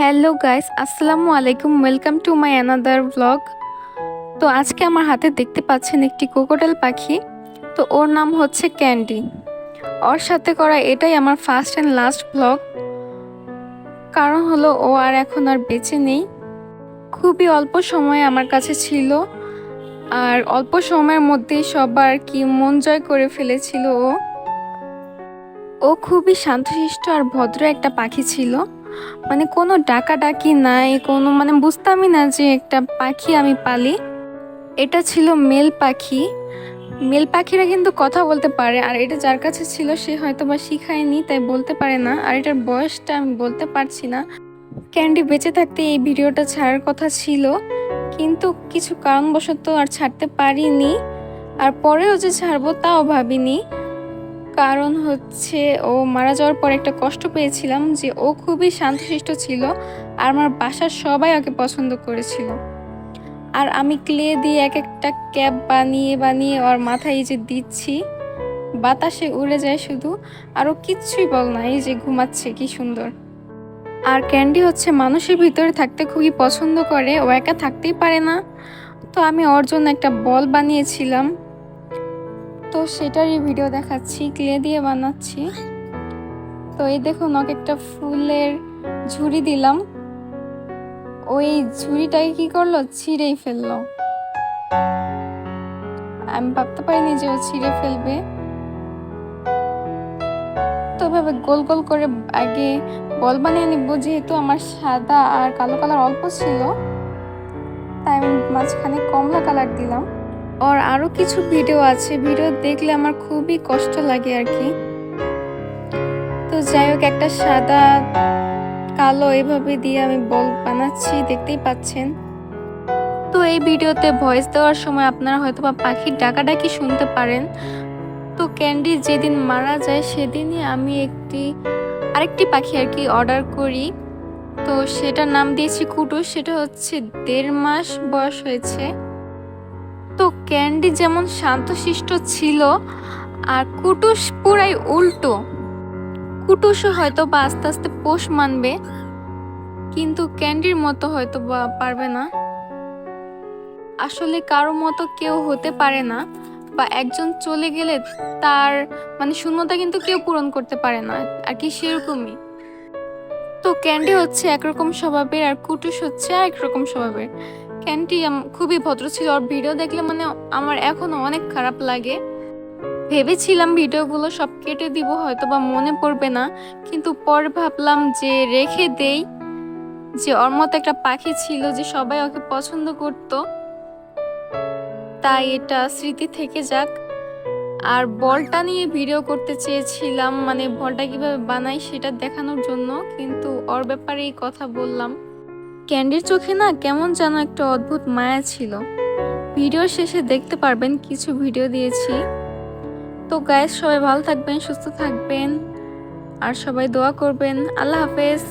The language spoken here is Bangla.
হ্যালো গাইস, আসসালামু আলাইকুম, welcome to my another blog. তো আজকে আমার হাতে দেখতে পাচ্ছেন একটি কোকোডাল পাখি, তো ওর নাম হচ্ছে ক্যান্ডি। ওর সাথে করা এটাই আমার ফার্স্ট অ্যান্ড লাস্ট ব্লগ কারণ হলো ও আর এখন আর বেঁচে নেই। খুবই অল্প সময় আমার কাছে ছিল, আর অল্প সময়ের মধ্যেই সবার কি মন জয় করে ফেলেছিল ও। ও খুবই শান্তশিষ্ট আর ভদ্র একটা পাখি ছিল। মানে কোনো ডাকাডাকি নাই, কোনো মানে বুঝতামই না যে একটা পাখি আমি পালি। এটা ছিল মেল পাখি। মেল পাখিরা কিন্তু কথা বলতে পারে, আর এটা যার কাছে ছিল সে হয়তো বা শিখায়নি, তাই বলতে পারে না। আর এটার বয়সটা আমি বলতে পারছি না। ক্যান্ডি বেঁচে থাকতে এই ভিডিওটা ছাড়ার কথা ছিল, কিন্তু কিছু কারণবশত আর ছাড়তে পারিনি। আর পরেও যে ছাড়বো তাও ভাবিনি। কারণ হচ্ছে ও মারা যাওয়ার পর একটা কষ্ট পেয়েছিলাম যে ও খুবই শান্তশিষ্ট ছিল আর আমার বাসার সবাই ওকে পছন্দ করেছিল। আর আমি ক্লে দিয়ে এক একটা ক্যাপ বানিয়ে বানিয়ে ওর মাথায় যে দিচ্ছি, বাতাসে উড়ে যায় শুধু, আর ও কিচ্ছুই বল না, এই যে ঘুমাচ্ছে, কি সুন্দর। আর ক্যান্ডি হচ্ছে মানুষের ভিতরে থাকতে খুবই পছন্দ করে, ও একা থাকতেই পারে না। তো আমি ওর জন্য একটা বল বানিয়েছিলাম তো সেটারই ভিডিও দেখাচ্ছি ক্লে দিয়ে বানাচ্ছি। তো এই দেখুন, ওকে একটা ফুলের ঝুড়ি দিলাম। ওই ঝুড়িটাকে কি করল? ছিঁড়েই ফেলল। আমি ভাবতে পারিনি যে ও ছিঁড়ে ফেলবে। তো ভাবে গোল গোল করে আগে বল বানিয়ে নিব, যেহেতু আমার সাদা আর কালো কালার অল্প ছিল। তাই আমি মাঝখানে কমলা কালার দিলাম। ওর আরও কিছু ভিডিও আছে ভিডিও দেখলে আমার খুবই কষ্ট লাগে আর কি তো যাই হোক একটা সাদা কালো এভাবে দিয়ে আমি বল বানাচ্ছি দেখতেই পাচ্ছেন। তো এই ভিডিওতে ভয়েস দেওয়ার সময় আপনারা হয়তো বা পাখির ডাকাডাকি শুনতে পারেন। তো ক্যান্ডি যেদিন মারা যায়, সেদিনই আমি একটি, আরেকটি পাখি আর কি অর্ডার করি। তো সেটার নাম দিয়েছি কুটুস, সেটা হচ্ছে দেড় মাস বয়স হয়েছে। তো ক্যান্ডি যেমন শান্তশিষ্ট ছিল, আর কুটুস পুরাই উল্টো। কুটুসও হয়তো বা আস্তে আস্তে পোষ মানবে, কিন্তু ক্যান্ডির মতো হয়তো বা পারবে না। আসলে কারও মতো কেউ হতে পারে না, বা একজন চলে গেলে তার মানে শূন্যতা কিন্তু কেউ পূরণ করতে পারে না, আর কি সেরকমই। তো ক্যান্ডি হচ্ছে একরকম স্বভাবের, আর কুটুস হচ্ছে আর একরকম স্বভাবের। ক্যান্টি খুবই ভদ্র ছিল। ওর ভিডিও দেখলে মানে আমার এখনও অনেক খারাপ লাগে। ভেবেছিলাম ভিডিওগুলো সব কেটে দিব হয়তো বা মনে পড়বে না। কিন্তু পরে ভাবলাম যে রেখে দেই। যে ওর মতো একটা পাখি ছিল যে সবাই ওকে পছন্দ করত। তাই এটা স্মৃতি থেকে যাক। আর বলটা নিয়ে ভিডিও করতে চেয়েছিলাম মানে বলটা কীভাবে বানাই সেটা দেখানোর জন্য। কিন্তু ওর ব্যাপারে এই কথা বললাম। ক্যান্ডির চোখে না কেমন যেন একটা অদ্ভুত মায়া ছিল। ভিডিও শেষে দেখতে পারবেন কিছু ভিডিও দিয়েছি। তো গায়ে সবাই ভালো থাকবেন, সুস্থ থাকবেন। আর সবাই দোয়া করবেন। আল্লাহ হাফেজ।